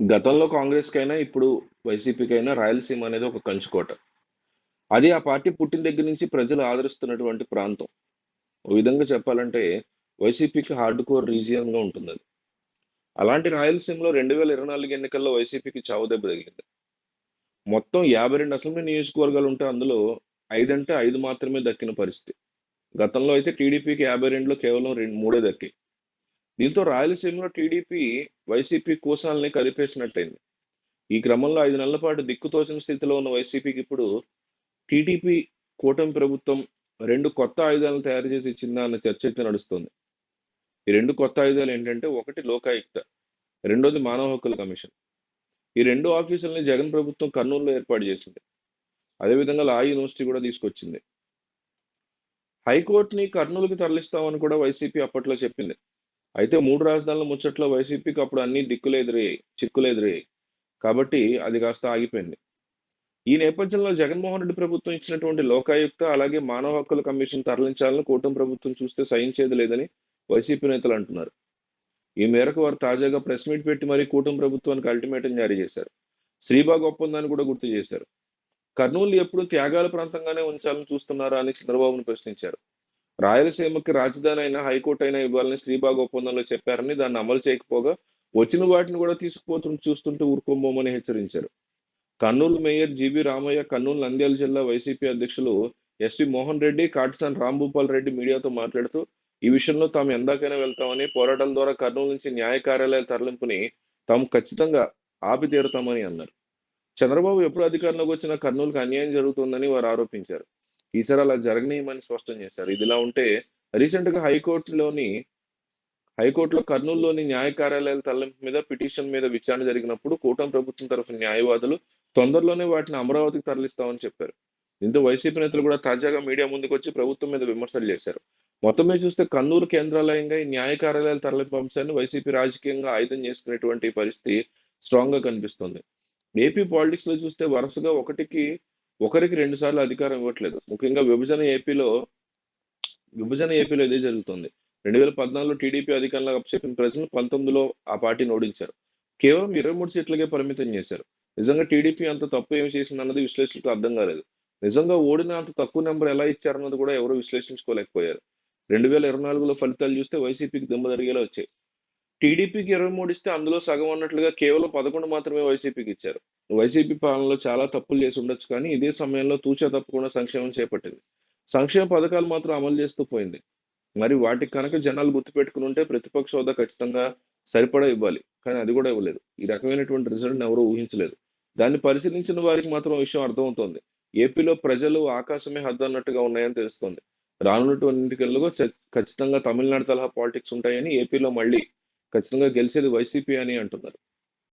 గతంలో కాంగ్రెస్‌కైనా, ఇప్పుడు వైసీపీకైనా రాయలసీమ అనేది ఒక కంచుకోట. అది ఆ పార్టీ పుట్టిన దగ్గర నుంచి ప్రజలు ఆదరిస్తున్నటువంటి ప్రాంతం. ఓ విధంగా చెప్పాలంటే వైసీపీకి హార్డ్ కోర్ రీజియన్‌గా ఉంటుంది అది అలాంటి రాయలసీమలో 2024 ఎన్నికల్లో వైసీపీకి చావుదెబ్బ తగిలింది. మొత్తం 52 అసెంబ్లీ నియోజకవర్గాలుంటే అందులో 5 అంటే 5 మాత్రమే దక్కిన పరిస్థితి. గతంలో అయితే టీడీపీకి 52లో కేవలం రెండు మూడే దక్కాయి. దీంతో రాయలసీమలో టీడీపీ, వైసీపీ కోశాలని కదిపేసినట్టయింది. ఈ క్రమంలో ఐదు నెలల పాటు దిక్కుతోచిన స్థితిలో ఉన్న వైసీపీకి ఇప్పుడు టీడీపీ, కూటమి ప్రభుత్వం రెండు కొత్త ఆయుధాలను తయారు చేసి ఇచ్చిందా అన్న చర్చ అయితే నడుస్తోంది. ఈ రెండు కొత్త ఆయుధాలు ఏంటంటే ఒకటి లోకాయుక్త, రెండోది మానవ హక్కుల కమిషన్. ఈ రెండు ఆఫీసుల్ని జగన్ ప్రభుత్వం కర్నూలులో ఏర్పాటు చేసింది. అదేవిధంగా లా యూనివర్సిటీ కూడా తీసుకొచ్చింది. హైకోర్టుని కర్నూలుకి తరలిస్తామని కూడా వైసీపీ అప్పట్లో చెప్పింది. అయితే మూడు రాజధానుల ముచ్చట్లో వైసీపీకి అప్పుడు అన్ని దిక్కులు ఎదురయ్యాయి, చిక్కులు ఎదురయ్యాయి. కాబట్టి అది కాస్త ఆగిపోయింది. ఈ నేపథ్యంలో జగన్మోహన్ రెడ్డి ప్రభుత్వం ఇచ్చినటువంటి లోకాయుక్త, అలాగే మానవ హక్కుల కమిషన్ తరలించాలని కూటమి ప్రభుత్వం చూస్తే సహించేది లేదని వైసీపీ నేతలు అంటున్నారు. ఈ మేరకు వారు తాజాగా ప్రెస్ మీట్ పెట్టి మరీ కూటమి ప్రభుత్వానికి అల్టిమేటం జారీ చేశారు. శ్రీబాగ్ ఒప్పందాన్ని కూడా గుర్తు చేశారు. కర్నూలు ఎప్పుడు త్యాగాల ప్రాంతంగానే ఉంచాలని చూస్తున్నారా అని చంద్రబాబును ప్రశ్నించారు. రాయలసీమకి రాజధాని అయినా, హైకోర్టు అయినా ఇవ్వాలని శ్రీబాగ్ ఒప్పందంలో చెప్పారని, దాన్ని అమలు చేయకపోగా వచ్చిన వాటిని కూడా తీసుకుపోతు చూస్తుంటే ఊరుకోబోమని హెచ్చరించారు. Kurnool mayor G V Ramaiah, Kurnool Nandyal జిల్లా వైసీపీ అధ్యక్షులు ఎస్వి మోహన్ రెడ్డి, కాటిసాన్ రాంభూపాల్ రెడ్డి మీడియాతో మాట్లాడుతూ ఈ విషయంలో తాము ఎందాకైనా వెళ్తామని, పోరాటాల ద్వారా కర్నూలు నుంచి న్యాయ కార్యాలయాల తరలింపుని తాము ఖచ్చితంగా ఆపి తీరుతామని అన్నారు. చంద్రబాబు ఎప్పుడు అధికారంలోకి వచ్చినా కర్నూలుకి అన్యాయం జరుగుతుందని వారు ఆరోపించారు. ఈసారి అలా జరగనీయమని స్పష్టం చేశారు. ఇదిలా ఉంటే రీసెంట్‌గా హైకోర్టులోని హైకోర్టులో కర్నూలులోని న్యాయ కార్యాలయాల తరలింపు మీద పిటిషన్ మీద విచారణ జరిగినప్పుడు కూటమి ప్రభుత్వం తరఫున న్యాయవాదులు తొందరలోనే వాటిని అమరావతికి తరలిస్తామని చెప్పారు. దీంతో వైసీపీ నేతలు కూడా తాజాగా మీడియా ముందుకు వచ్చి ప్రభుత్వం మీద విమర్శలు చేశారు. మొత్తం మీద చూస్తే కర్నూలు కేంద్రాలయంగా ఈ న్యాయ కార్యాలయాల తరలింపు అంశాన్ని వైసీపీ రాజకీయంగా ఆయుధం చేసుకునేటువంటి పరిస్థితి స్ట్రాంగ్‌గా కనిపిస్తుంది ఏపీ పాలిటిక్స్‌లో చూస్తే వరుసగా ఒకటికి ఒకరికి రెండు సార్లు అధికారం ఇవ్వట్లేదు. ముఖ్యంగా విభజన ఏపీలో విభజన ఏపీలో ఇదే జరుగుతోంది. 2014లో టీడీపీ అధికారంలో అప్పచెప్పిన ప్రజలు 19లో ఆ పార్టీని ఓడించారు. కేవలం 23 సీట్లకే పరిమితం చేశారు. నిజంగా టీడీపీ అంత తప్పు ఏమి చేసిందన్నది విశ్లేషకులకు అర్థం కాలేదు. నిజంగా ఓడిన అంత తక్కువ నెంబర్ ఎలా ఇచ్చారన్నది కూడా ఎవరు విశ్లేషించుకోలేకపోయారు. 2024లో ఫలితాలు చూస్తే వైసీపీకి దిమ్మ జరిగేలా వచ్చాయి. టీడీపీకి 23 ఇస్తే అందులో సగం అన్నట్లుగా కేవలం 11 మాత్రమే వైసీపీకి ఇచ్చారు. వైసీపీ పాలనలో చాలా తప్పులు చేసి ఉండొచ్చు కానీ ఇదే సమయంలో తూచా తప్పకుండా సంక్షేమం చేపట్టింది. సంక్షేమ పథకాలు మాత్రం అమలు చేస్తూ పోయింది. మరి వాటికి కనుక జనాలు గుర్తుపెట్టుకుని ఉంటే ప్రతిపక్ష హోదా ఖచ్చితంగా సరిపడా ఇవ్వాలి. కానీ అది కూడా ఇవ్వలేదు. ఈ రకమైనటువంటి రిజల్ట్‌ని ఎవరూ ఊహించలేదు. దాన్ని పరిశీలించిన వారికి మాత్రం విషయం అర్థమవుతోంది. ఏపీలో ప్రజలు ఆకాశమే హద్దు అన్నట్టుగా ఉన్నాయని తెలుస్తోంది. రానున్నటువంటి ఎన్నికల్లో ఖచ్చితంగా తమిళనాడు తరహా పాలిటిక్స్ ఉంటాయని, ఏపీలో మళ్ళీ ఖచ్చితంగా గెలిచేది వైసీపీ అని అంటున్నారు.